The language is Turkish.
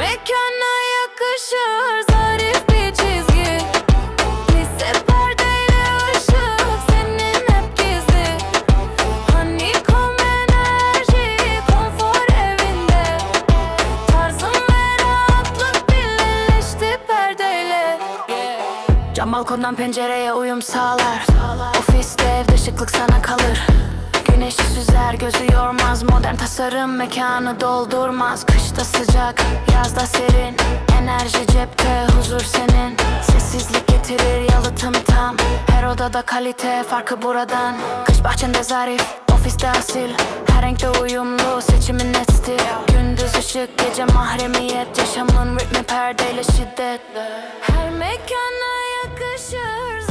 Mekana yakışır zarif bir çizgi. Lise perdeyle ışık senin hep gizli. Hani Honeycomb enerji konfor evinde. Tarzım ve rahatlık birleşti perdeyle. Cam balkondan pencereye uyum sağlar. Ofiste ev dışıklık sana kalır. Güneşi süzer gözü yormaz. Modern tasarım mekanı doldurmaz. Kışta sıcak yazda serin. Enerji cepte huzur senin. Sessizlik getirir yalıtım tam. Her odada kalite farkı buradan. Kış bahçende zarif ofiste asil. Her renkte uyumlu seçimin net Gündüz ışık gece mahremiyet. Yaşamın ritmi perdeyle şiddet Her mekana yakışır